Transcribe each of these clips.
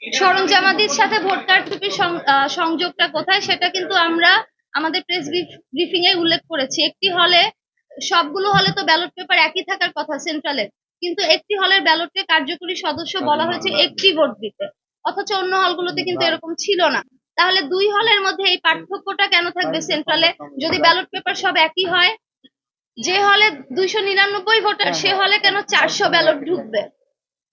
সরঞ্জামাদির সাথে ভোট কারচুপির সং- সংযোগটা কোথায় সেটা কিন্তু আমরা আমাদের প্রেস ব্রিফিং এ উল্লেখ করেছি। একটি হলে সবগুলো হলে তো ব্যালট পেপার একই থাকার কথা সেন্ট্রালের কিন্তু একটি হলের ব্যালটে কার্যকরী সদস্য বলা হয়েছে একটি ভোট দিতে। অথচ অন্য হলগুলোতে কিন্তু এরকম ছিল না। তাহলে দুই হলের মধ্যে এই পার্থক্যটা কেন থাকবে সেন্ট্রালে যদি ব্যালট পেপার সব একই হয় যে হলে দুইশো নিরানব্বই ভোটার সে হলে কেন চারশো ব্যালট ঢুকবে?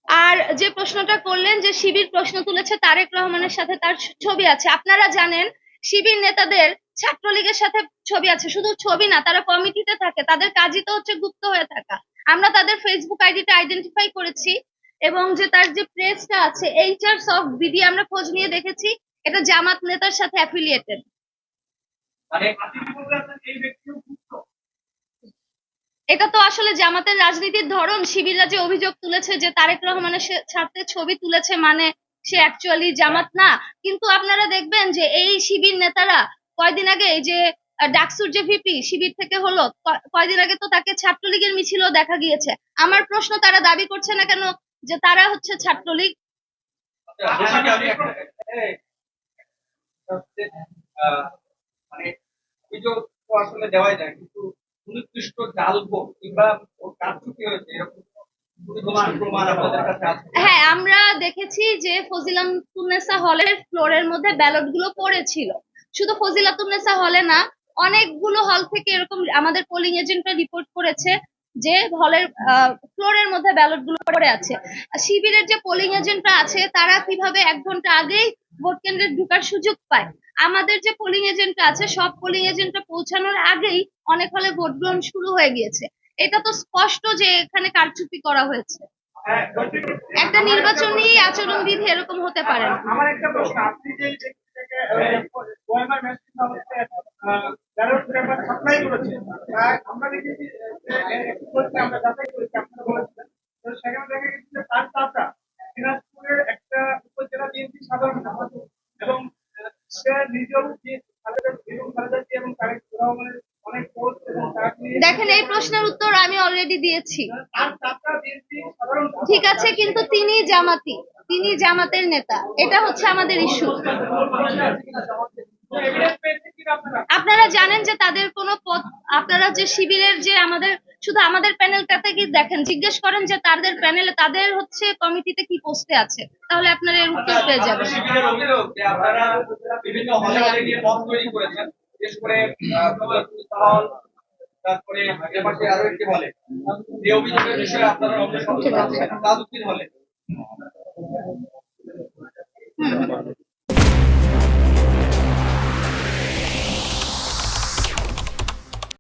আর যে প্রশ্নটা করলেন যে শিবির প্রশ্ন তুলেছে তারেক রহমানের সাথে তার ছবি আছে, আপনারা জানেন শিবির নেতাদের ছাত্রলীগের সাথে ছবি আছে, শুধু ছবি না, তারা কমিটিতে থাকে, তাদের কাজই তো হচ্ছে গুপ্ত হয়ে থাকা। আমরা তাদের ফেসবুক আইডিটা আইডেন্টিফাই করেছি এবং যে তার যে প্রেসটা আছে এইচআরস অফ বিডি আমরা খোঁজ নিয়ে দেখেছি, এটা জামাত নেতার সাথে অ্যাফিলিয়েটেড মানে এই ব্যক্তিও গুপ্ত এটা তো আসলে জামাতের রাজনীতির ধরন শিবিররা যে অভিযোগ তুলেছে যে তারেক রহমানের সাথে ছবি তুলেছে মানে সে অ্যাকচুয়ালি জামাত না কিন্তু আপনারা দেখবেন যে এই শিবির নেতারা কয়দিন আগে এই যে ডাকসুর যে ভিপি শিবির থেকে হলো কয়দিন আগে তো তাকে ছাত্রলীগের মিছিলও দেখা গিয়েছে আমার প্রশ্ন তারা দাবি করছে না কেন যে তারা হচ্ছে ছাত্রলীগ আচ্ছা, মানে আসলে দেওয়াই যায় কিংবা হয়েছে? এরকম হ্যাঁ আমরা দেখেছি যে ফজিলাতুন্নেসা হলের ফ্লোরের মধ্যে ব্যালটগুলো পড়েছিল। শুধু ফজিলাতুন্নেসা হলে না, অনেকগুলো হল থেকে এরকম আমাদের পোলিং এজেন্টরা রিপোর্ট করেছে যে হলের ফ্লোরের মধ্যে ব্যালটগুলো পড়ে আছে। শিবিরের যে পোলিং এজেন্টরা আছে, তারা কীভাবে এক ঘণ্টা আগেই ভোট কেন্দ্রে ঢুকার সুযোগ পায়? আমাদের যে পোলিং এজেন্ট আছে, সব পোলিং এজেন্টরা পৌঁছানোর আগেই অনেক হলে ভোট গ্রহণ শুরু হয়ে গিয়েছে। এটা তো স্পষ্ট যে এখানে কারচুপি করা হয়েছে। একটা নির্বাচনী আচরণবিধি এরকম হতে পারে আমার একটা প্রশ্ন, আপনি যে সেখানে দেখা গেছে একটা উপজেলা বিএনপি সাধারণ সম্পাদক। দেখেন এই প্রশ্নের উত্তর আমি অলরেডি দিয়েছি। ঠিক আছে কিন্তু তিনি জামাতি তিনি জামাতের নেতা। এটা হচ্ছে আমাদের ইস্যু আপনারা জানেন যে তাদের কোনো পদ আপনারা যে শিবিরের যে আমাদের শুধু আমাদের প্যানেলটাতে কি দেখেন জিজ্ঞেস করেন যে তাদের প্যানেলে তাদের হচ্ছে কমিটিতে কি পোস্টে আছে। তাহলে আপনারা এর উত্তর পেয়ে যাবেন। আপনারা বিভিন্ন হলে গিয়ে তৈরি করেছেন। বিশেষ করে তারপরে আরও একটি হলে। এই অভিযোগের বিষয়ে আপনারা অবশ্যই সচেতন আছেন তাজউদ্দিন হলে?